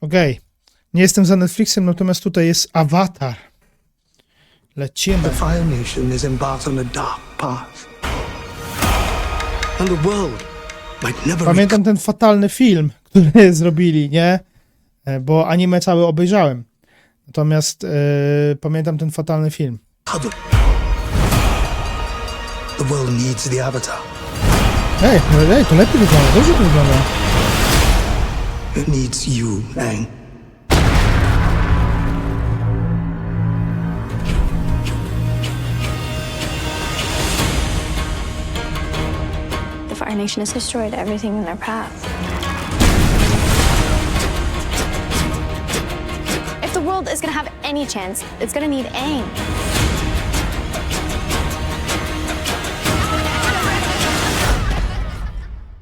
Okej. Nie jestem za Netflixem, natomiast tutaj jest Avatar. Lecimy. The Fire Nation is embarked on a dark path. And the world might never Pamiętam ten fatalny film, który zrobili, nie? E, Bo anime całe obejrzałem. Natomiast e, pamiętam ten fatalny film. The world needs the Avatar. Ej, no, ej, to lepiej wygląda, dobrze to wygląda. It needs you, Aang. The Fire Nation has destroyed everything in their path. If the world is gonna have any chance, it's gonna need Aang.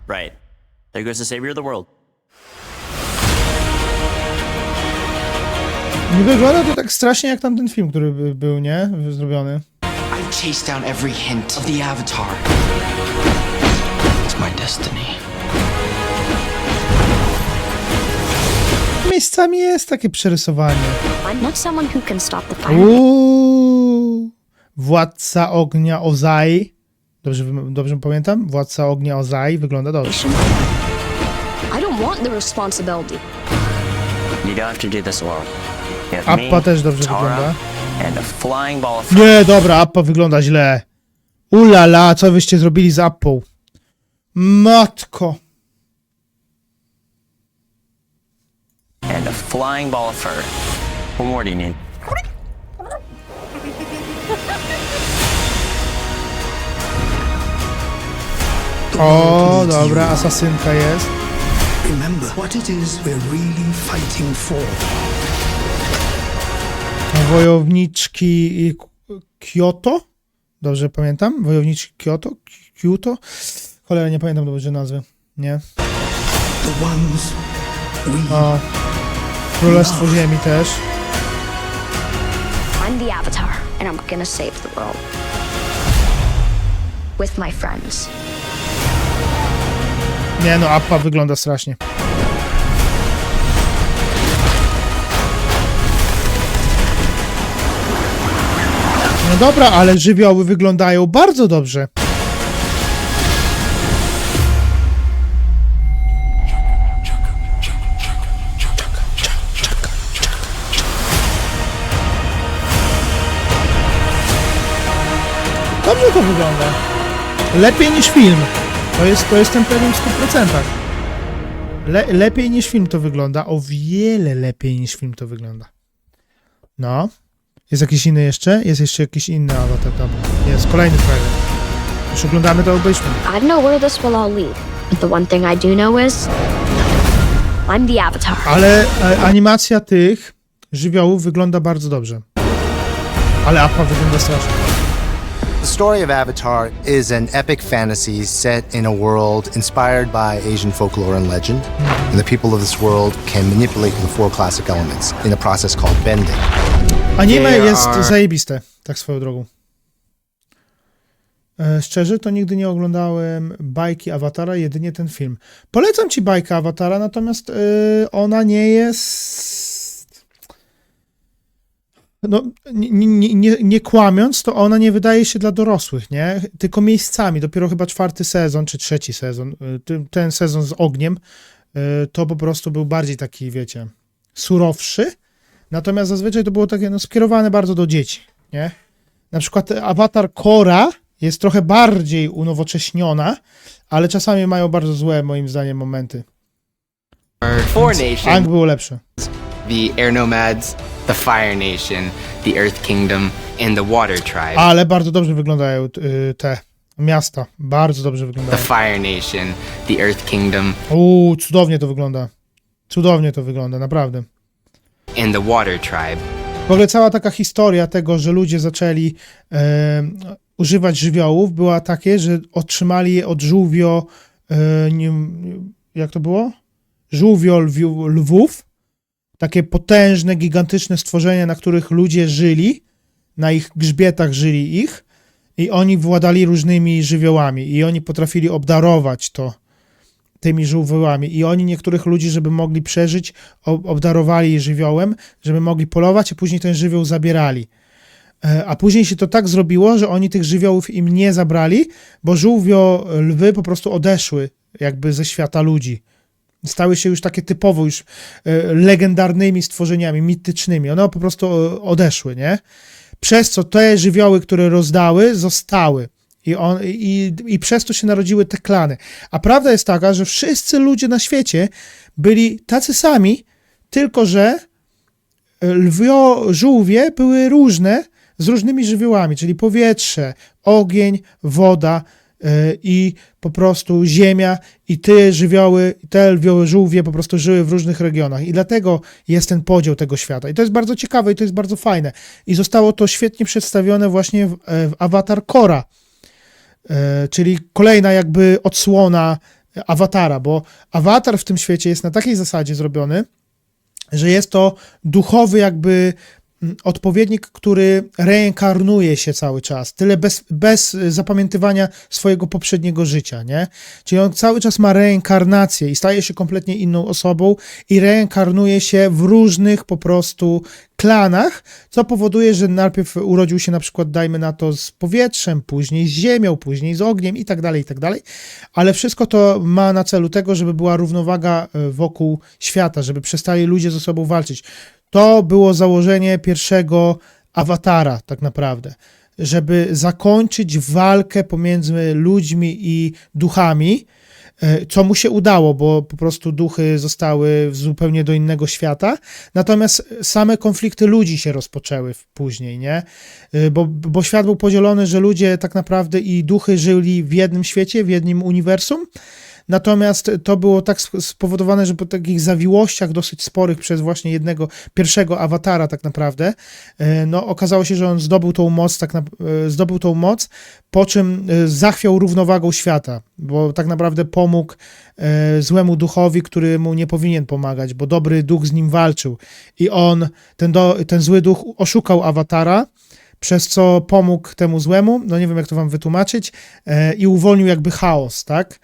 Right. There goes the savior of the world. Nie wygląda to tak strasznie jak tamten film, który by- był, nie? Zrobiony. I've chased down every hint of the Avatar. It's my destiny. Miejscami jest takie przerysowanie. I'm not someone who can stop the Fire Uuu, Władca ognia Ozai. Dobrze, dobrze pamiętam? Władca ognia Ozai wygląda dobrze. I don't want the responsibility. You don't have to do this alone. Appa też dobrze wygląda. and a flying ball of Nie, dobra, Appa wygląda źle. Ulala, co wyście zrobili z Appą? Matko. and a flying ball of fur. What more do you need? The O, dobra, asasynka jest. Remember what it is we're really fighting for. Wojowniczki Kyoto? Dobrze pamiętam? Wojowniczki Kyoto? Kyoto? Cholera, nie pamiętam dobrze nazwy. Nie? O. Królestwo Ziemi też. I'm the Avatar, and I'm gonna save the world. With my friends. Nie no, Appa wygląda strasznie. Dobra, ale żywioły wyglądają bardzo dobrze. Dobrze to wygląda. Lepiej niż film. To jest, to jestem pewien w 100%. Le, lepiej niż film to wygląda. O wiele lepiej niż film to wygląda. No. Jest jakiś inny jeszcze? Jest jeszcze jakiś inny awatar. Dobra. Jest kolejny trailer. Już oglądamy to obejrzmy. I don't know where this will all lead, but the one thing I do know is I'm the Avatar. Ale e, animacja tych żywiołów wygląda bardzo dobrze. Ale Appa wygląda strasznie. The story of Avatar is an epic fantasy set in a world inspired by Asian folklore and legend. And the people of this world can manipulate the four classic elements in a process called bending. Anime They jest are- zajebiste, tak swoją drogą. E, szczerze, to nigdy nie oglądałem bajki Awatara, jedynie ten film. Polecam ci bajkę Awatara, natomiast e, ona nie jest. No, nie, nie, nie, kłamiąc, to ona nie wydaje się dla dorosłych, nie? Tylko miejscami. Dopiero chyba czwarty sezon, czy trzeci sezon, ty- ten sezon z ogniem, e, to po prostu był bardziej taki, wiecie, surowszy. Natomiast zazwyczaj to było takie no, skierowane bardzo do dzieci, nie? Na przykład awatar Kora jest trochę bardziej unowocześniona, ale czasami mają bardzo złe, moim zdaniem, momenty. Ang było lepsze. the Air Nomads, the Fire Nation, the Earth Kingdom, and the Water Tribe. Ale bardzo dobrze wyglądają y, te miasta. Bardzo dobrze The wyglądają. Fire Nation, the Earth Kingdom, Uuu, cudownie to wygląda. Cudownie to wygląda, naprawdę. and the Water Tribe. W ogóle cała taka historia tego, że ludzie zaczęli e, używać żywiołów, była takie, że otrzymali je od żółwio, e, nie, jak to było? Żółwio lwiu, lwów. Takie potężne, gigantyczne stworzenia, na których ludzie żyli, na ich grzbietach żyli ich i oni władali różnymi żywiołami i oni potrafili obdarować to tymi żółwiołami i oni niektórych ludzi, żeby mogli przeżyć, ob- obdarowali żywiołem, żeby mogli polować, a później ten żywioł zabierali. E, A później się to tak zrobiło, że oni tych żywiołów im nie zabrali, bo żółwio lwy po prostu odeszły jakby ze świata ludzi. Stały się już takie typowo już e, legendarnymi stworzeniami, mitycznymi. One po prostu e, odeszły, nie? Przez co te żywioły, które rozdały, zostały. I, on, i, I przez to się narodziły te klany. A prawda jest taka, że wszyscy ludzie na świecie byli tacy sami, tylko że lwio, żółwie były różne z różnymi żywiołami, czyli powietrze, ogień, woda i po prostu ziemia i te żywioły, te lwioły żółwie po prostu żyły w różnych regionach i dlatego jest ten podział tego świata. I to jest bardzo ciekawe i to jest bardzo fajne. I zostało to świetnie przedstawione właśnie w, e, w Avatar Kora, E, czyli kolejna jakby odsłona awatara, bo awatar w tym świecie jest na takiej zasadzie zrobiony, że jest to duchowy jakby odpowiednik, który reinkarnuje się cały czas, tyle bez, bez zapamiętywania swojego poprzedniego życia, nie? Czyli on cały czas ma reinkarnację i staje się kompletnie inną osobą i reinkarnuje się w różnych po prostu klanach, co powoduje, że najpierw urodził się na przykład, dajmy na to, z powietrzem, później z ziemią, później z ogniem i tak dalej, i tak dalej, ale wszystko to ma na celu tego, żeby była równowaga e, wokół świata, żeby przestali ludzie ze sobą walczyć. To było założenie pierwszego awatara, tak naprawdę. Żeby zakończyć walkę pomiędzy ludźmi i duchami, e, co mu się udało, bo po prostu duchy zostały zupełnie do innego świata. Natomiast same konflikty ludzi się rozpoczęły później, nie? E, Bo, bo świat był podzielony, że ludzie tak naprawdę i duchy żyli w jednym świecie, w jednym uniwersum. Natomiast to było tak sp- spowodowane, że po takich zawiłościach dosyć sporych przez właśnie jednego, pierwszego awatara tak naprawdę, e, no okazało się, że on zdobył tą moc, tak na, e, zdobył tą moc, po czym e, zachwiał równowagą świata, bo tak naprawdę pomógł złemu duchowi, który mu nie powinien pomagać, bo dobry duch z nim walczył i on, ten, do, ten zły duch oszukał awatara, przez co pomógł temu złemu, no nie wiem jak to wam wytłumaczyć, i uwolnił jakby chaos, tak?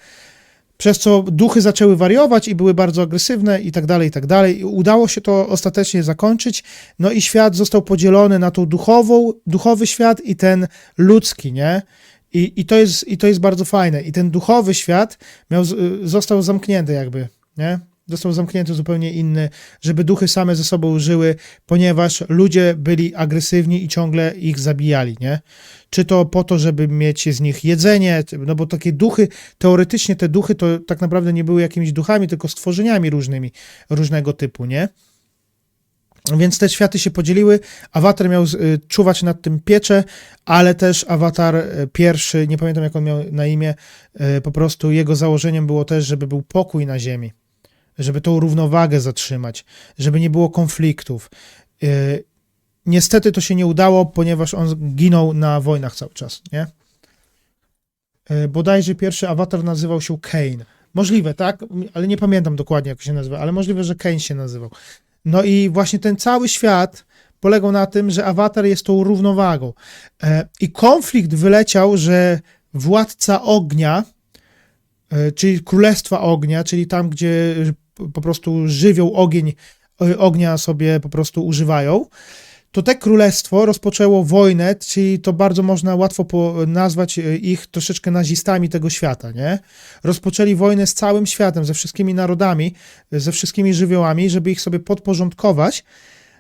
Przez co duchy zaczęły wariować i były bardzo agresywne i tak dalej, i tak dalej. I udało się to ostatecznie zakończyć. No i świat został podzielony na tą duchową, duchowy świat i ten ludzki, nie? I, i, to, jest, I to jest bardzo fajne. I ten duchowy świat miał, y, został zamknięty jakby, nie? Został zamknięty zupełnie inny, żeby duchy same ze sobą żyły, ponieważ ludzie byli agresywni i ciągle ich zabijali, nie? Czy to po to, żeby mieć z nich jedzenie, no bo takie duchy, teoretycznie te duchy to tak naprawdę nie były jakimiś duchami, tylko stworzeniami różnymi, różnego typu, nie? Więc te światy się podzieliły. Awatar miał y, czuwać nad tym pieczę, ale też awatar y, pierwszy, nie pamiętam jak on miał na imię, y, po prostu jego założeniem było też, żeby był pokój na ziemi, żeby tą równowagę zatrzymać, żeby nie było konfliktów. Y, Niestety to się nie udało, ponieważ on ginął na wojnach cały czas, nie? Y, Bodajże pierwszy awatar nazywał się Kane. Możliwe, tak? Ale nie pamiętam dokładnie, jak się nazywa, ale możliwe, że Kane się nazywał. No i właśnie ten cały świat polegał na tym, że awatar jest tą równowagą. E, I konflikt wyleciał, że władca ognia, czyli królestwa ognia, czyli tam, gdzie po prostu żywioł ogień, ognia sobie po prostu używają, to te królestwo rozpoczęło wojnę, czyli to bardzo można łatwo nazwać e, ich troszeczkę nazistami tego świata, nie? Rozpoczęli wojnę z całym światem, ze wszystkimi narodami, ze wszystkimi żywiołami, żeby ich sobie podporządkować,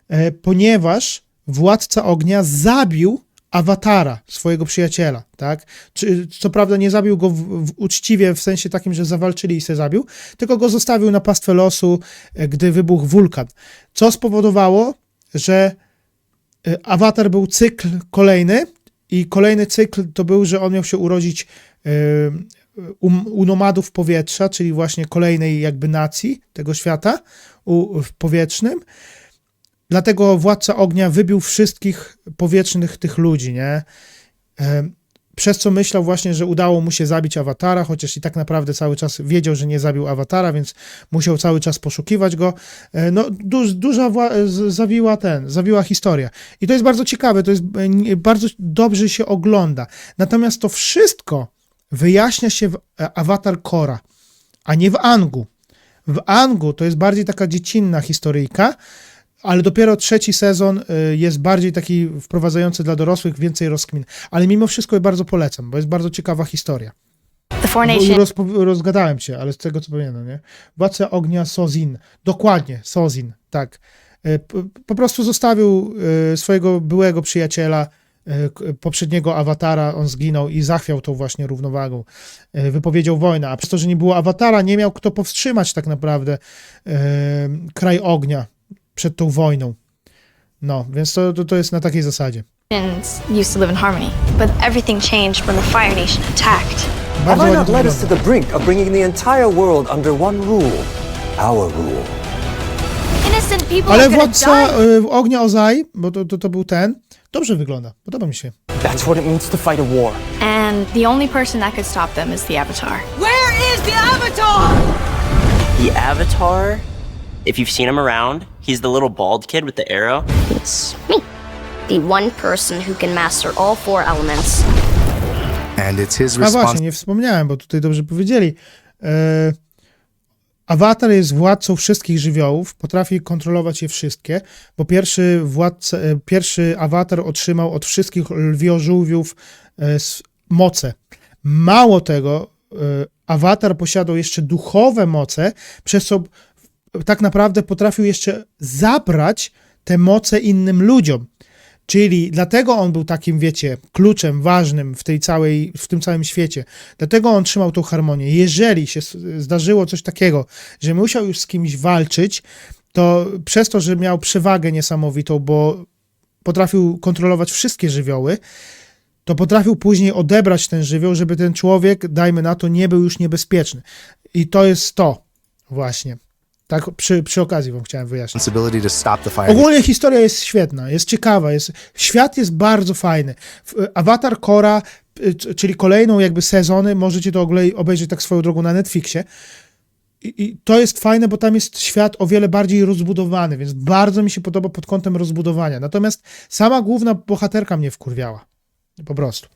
e, ponieważ władca ognia zabił awatara, swojego przyjaciela, tak? Co prawda nie zabił go w, w uczciwie, w sensie takim, że zawalczyli i se zabił, tylko go zostawił na pastwę losu, e, gdy wybuchł wulkan. Co spowodowało, że e, awatar był cykl kolejny i kolejny cykl to był, że on miał się urodzić e, u, u nomadów powietrza, czyli właśnie kolejnej jakby nacji tego świata u, w powietrznym. Dlatego władca ognia wybił wszystkich powietrznych tych ludzi, nie? Przez co myślał właśnie, że udało mu się zabić awatara, chociaż i tak naprawdę cały czas wiedział, że nie zabił awatara, więc musiał cały czas poszukiwać go. E, No, duż, duża zawiła ten, zawiła historia. I to jest bardzo ciekawe, to jest e, bardzo dobrze się ogląda. Natomiast to wszystko wyjaśnia się w e, Avatar Kora. a nie w Angu. W Angu to jest bardziej taka dziecinna historyjka, ale dopiero trzeci sezon y, jest bardziej taki wprowadzający dla dorosłych, więcej rozkmin. Ale mimo wszystko je bardzo polecam, bo jest bardzo ciekawa historia. The Four Bo Nations. rozpo- rozgadałem się, ale z tego co pamiętam, nie? Władca ognia Sozin. Dokładnie, Sozin, tak. Y, Po prostu zostawił y, swojego byłego przyjaciela, poprzedniego awatara, on zginął i zachwiał tą właśnie równowagą. Wypowiedział wojnę, a przez to, że nie było awatara, nie miał kto powstrzymać tak naprawdę kraj ognia przed tą wojną. No, więc to, to, to jest na takiej zasadzie. used to live in harmony, but everything changed when the Fire Nation attacked. Bardzo Have I ładnie not to led us to wygląda. the brink of bringing the entire world under one rule? Our rule. Innocent people Ale are gonna władca y, ognia Ozai, bo to, to, to był ten, dobrze wygląda. Podoba mi się. That's what it means to fight a war. And the only person that could stop them is the Avatar. The Avatar, if you've seen him around, he's the little bald kid with the arrow. It's me. The one person who can master all four elements. And it's his A właśnie, nie wspomniałem, bo tutaj dobrze powiedzieli. E, awatar jest władcą wszystkich żywiołów, potrafi kontrolować je wszystkie, bo pierwszy władca, e, pierwszy awatar otrzymał od wszystkich lwiożółwiów e, s- moce. Mało tego, e, awatar posiadał jeszcze duchowe moce, przez co tak naprawdę potrafił jeszcze zabrać te moce innym ludziom. Czyli dlatego on był takim, wiecie, kluczem ważnym w tej całej, w tym całym świecie. Dlatego on trzymał tą harmonię. Jeżeli się zdarzyło coś takiego, że musiał już z kimś walczyć, to przez to, że miał przewagę niesamowitą, bo potrafił kontrolować wszystkie żywioły, to potrafił później odebrać ten żywioł, żeby ten człowiek, dajmy na to, nie był już niebezpieczny. I to jest to właśnie. Tak przy, przy okazji wam chciałem wyjaśnić. Ogólnie historia jest świetna, jest ciekawa, jest, świat jest bardzo fajny. W- Avatar Kora, c- czyli kolejną jakby sezony, możecie to obejrzeć tak swoją drogą na Netflixie. I, I to jest fajne, bo tam jest świat o wiele bardziej rozbudowany, więc bardzo mi się podoba pod kątem rozbudowania. Natomiast sama główna bohaterka mnie wkurwiała. Po prostu.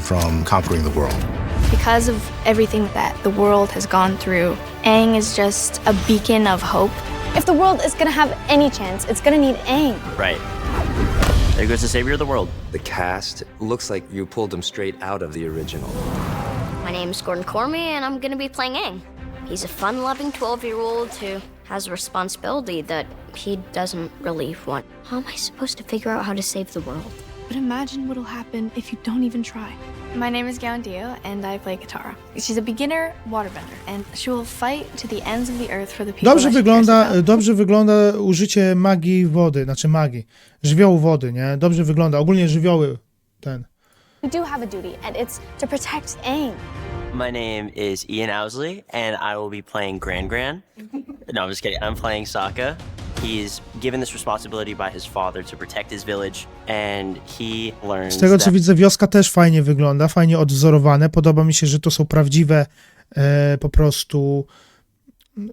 From conquering the world. Because of everything that the world has gone through, Aang is just a beacon of hope. If the world is gonna have any chance, it's gonna need Aang. Right. There goes the savior of the world. The cast looks like you pulled them straight out of the original. My name's Gordon Cormy, and I'm gonna be playing Aang. He's a fun loving 12 year old who has a responsibility that he doesn't really want. How am I supposed to figure out how to save the world? But imagine what'll happen if you don't even try. My name is Galandio, and I play Katara. She's a beginner waterbender, and she will fight to the ends of the earth for the people Dobrze that she wygląda, cares about. dobrze wygląda użycie magii wody, znaczy magii, żywiołu wody, nie? Dobrze wygląda. Ogólnie żywioły ten. We do have a duty, and it's to protect Aang. My name is Ian Owsley, and I will be playing Gran Gran. No, I'm just kidding. I'm playing Sokka. He's given this responsibility by his father to protect his village, and he learns Z tego co that widzę, wioska też fajnie wygląda, fajnie odwzorowane. Podoba mi się, że to są prawdziwe e, po prostu.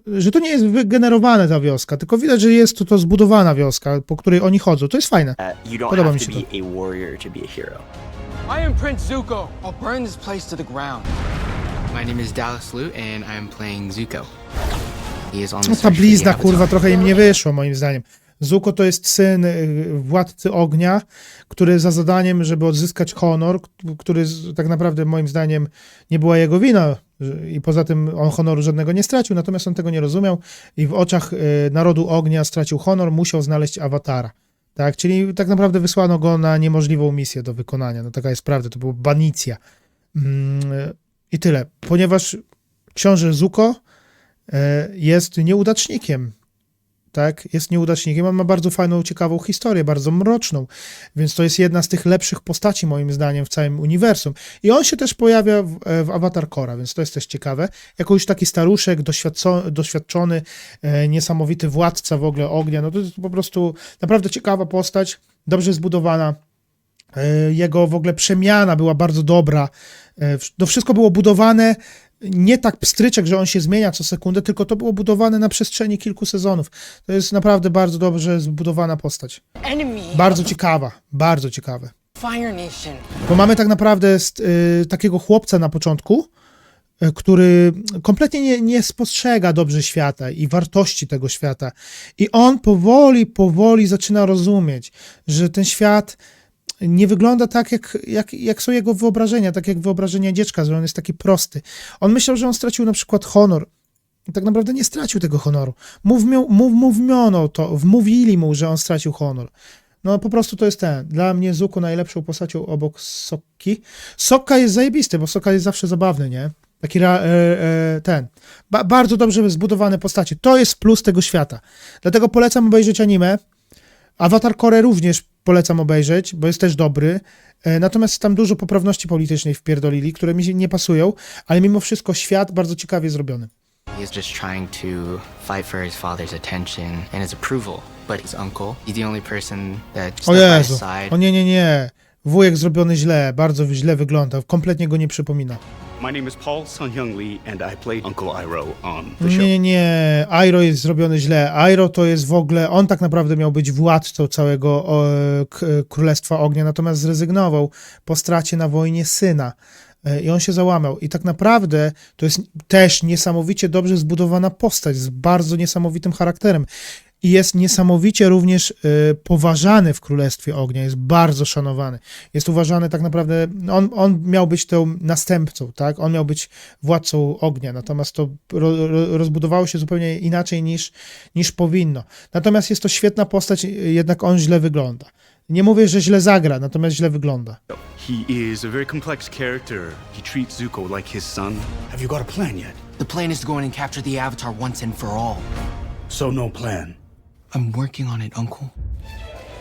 Że to nie jest wygenerowane ta wioska, tylko widać, że jest to, to zbudowana wioska, po której oni chodzą. To jest fajne. you don't Podoba have mi to się be a warrior to be a hero. I am Prince Zuko. I'll burn this place to the ground. My name is Dallas Liu, and I'm playing Zuko. No, ta blizna, kurwa, trochę im nie wyszło, moim zdaniem. Zuko to jest syn y, władcy ognia, który za zadaniem, żeby odzyskać honor, który tak naprawdę moim zdaniem nie była jego wina i poza tym on honoru żadnego nie stracił, natomiast on tego nie rozumiał i w oczach y, narodu ognia stracił honor, musiał znaleźć awatara. Tak, czyli tak naprawdę wysłano go na niemożliwą misję do wykonania. No taka jest prawda, to była banicja. Mm, I tyle. Ponieważ książę Zuko jest nieudacznikiem. Tak, jest nieudacznikiem, on ma bardzo fajną, ciekawą historię, bardzo mroczną, więc to jest jedna z tych lepszych postaci, moim zdaniem, w całym uniwersum. I on się też pojawia w, e, w Avatar Kora, więc to jest też ciekawe. Jako już taki staruszek, doświadczony, e, niesamowity władca w ogóle ognia, no to jest po prostu naprawdę ciekawa postać, dobrze zbudowana. E, Jego w ogóle przemiana była bardzo dobra. E, To wszystko było budowane nie tak pstryczek, że on się zmienia co sekundę, tylko to było budowane na przestrzeni kilku sezonów. To jest naprawdę bardzo dobrze zbudowana postać. Bardzo ciekawa, bardzo ciekawe. Bo mamy tak naprawdę y, takiego chłopca na początku, e, który kompletnie nie, nie spostrzega dobrze świata i wartości tego świata. I on powoli, powoli zaczyna rozumieć, że ten świat nie wygląda tak, jak, jak, jak są jego wyobrażenia, tak jak wyobrażenia dziecka, że on jest taki prosty. On myślał, że on stracił na przykład honor. Tak naprawdę nie stracił tego honoru. Mów, mów, mówiono to, wmówili mu, że on stracił honor. No po prostu to jest ten. Dla mnie Zuko najlepszą postacią obok Sokki. Sokka jest zajebisty, bo Sokka jest zawsze zabawny, nie? Taki e, e, ten. Ba, bardzo dobrze zbudowane postacie. To jest plus tego świata. Dlatego polecam obejrzeć anime. Avatar Core również polecam obejrzeć, bo jest też dobry. E, Natomiast tam dużo poprawności politycznej wpierdolili, które mi się nie pasują, ale mimo wszystko świat bardzo ciekawie zrobiony. He's just trying to fight for his father's attention and his approval. But his uncle, he's the only person that O Jezu, o nie, nie, nie. Wujek zrobiony źle, bardzo źle wygląda, kompletnie go nie przypomina. My name is Paul Lee, and I played Uncle Iroh on the show. nie, nie. Airo jest zrobiony źle. Airo to jest w ogóle, on tak naprawdę miał być władcą całego o, k, Królestwa Ognia, natomiast zrezygnował po stracie na wojnie syna. E, I on się załamał. I tak naprawdę to jest też niesamowicie dobrze zbudowana postać z bardzo niesamowitym charakterem. I jest niesamowicie również e, poważany w Królestwie Ognia, jest bardzo szanowany. Jest uważany tak naprawdę, on, on miał być tą następcą, tak? On miał być władcą ognia, natomiast to ro, ro, rozbudowało się zupełnie inaczej niż, niż powinno. Natomiast jest to świetna postać, jednak on źle wygląda. Nie mówię, że źle zagra, natomiast źle wygląda. He is a very complex character. He treats Zuko like his son. Have you got a plan yet? The plan is to go in and capture the Avatar once and for all. So no plan. I'm working on it, Uncle.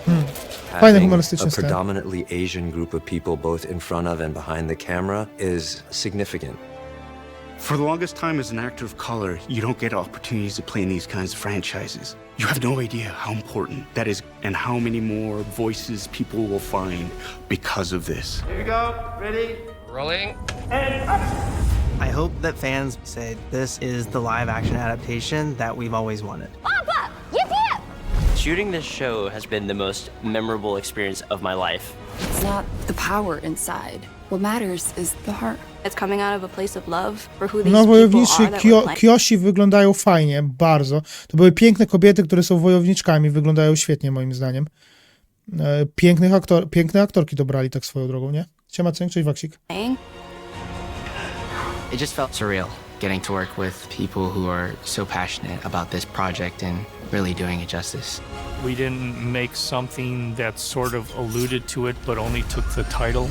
Fajny Having humorystyczny a styl. predominantly Asian group of people both in front of and behind the camera is significant. For the longest time, as an actor of color, you don't get opportunities to play in these kinds of franchises. You have no idea how important that is and how many more voices people will find because of this. Here we go. Ready? Rolling. I hope that fans say this is the live action adaptation that we've always wanted. Papa! Shooting this show has been the most memorable experience of my life. It's not the power inside. What matters is the heart. It's coming out of a place of love for who these No, people wojowniczy are that playing. Kyoshi wyglądają fajnie, bardzo. To były piękne kobiety, które są wojowniczkami, wyglądają świetnie moim zdaniem. E, Pięknych aktor, piękne aktorki dobrali tak swoją drogą, nie? Siema, Cynk, cześć Waksik. It just felt surreal getting to work with people who are so passionate about this project and really doing it justice. We didn't make something that sort of alluded to it but only took the title.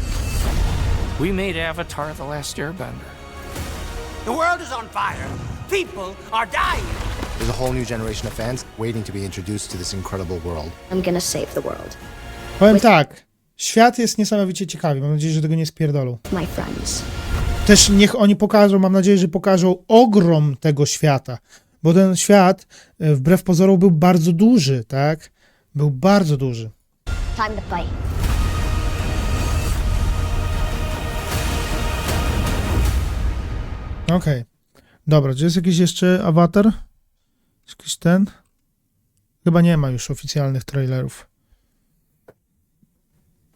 We made Avatar The Last Airbender. The world is on fire. People are dying. There's a whole new generation of fans waiting to be introduced to this incredible world. I'm gonna save the world. Powiem tak, świat jest niesamowicie ciekawy, mam nadzieję, że tego nie spierdolą. My friends. Też niech oni pokażą, mam nadzieję, że pokażą ogrom tego świata, bo ten świat, e, wbrew pozorom, był bardzo duży, tak? Był bardzo duży. Time to fight. Okej. Dobra, czy jest jakiś jeszcze awatar? Jakiś ten? Chyba nie ma już oficjalnych trailerów.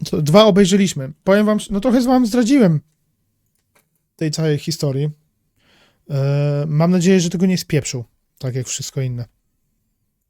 Co, dwa obejrzeliśmy. Powiem wam, no trochę z wam zdradziłem tej całej historii. E, mam nadzieję, że tego nie spieprzył, tak jak wszystko inne.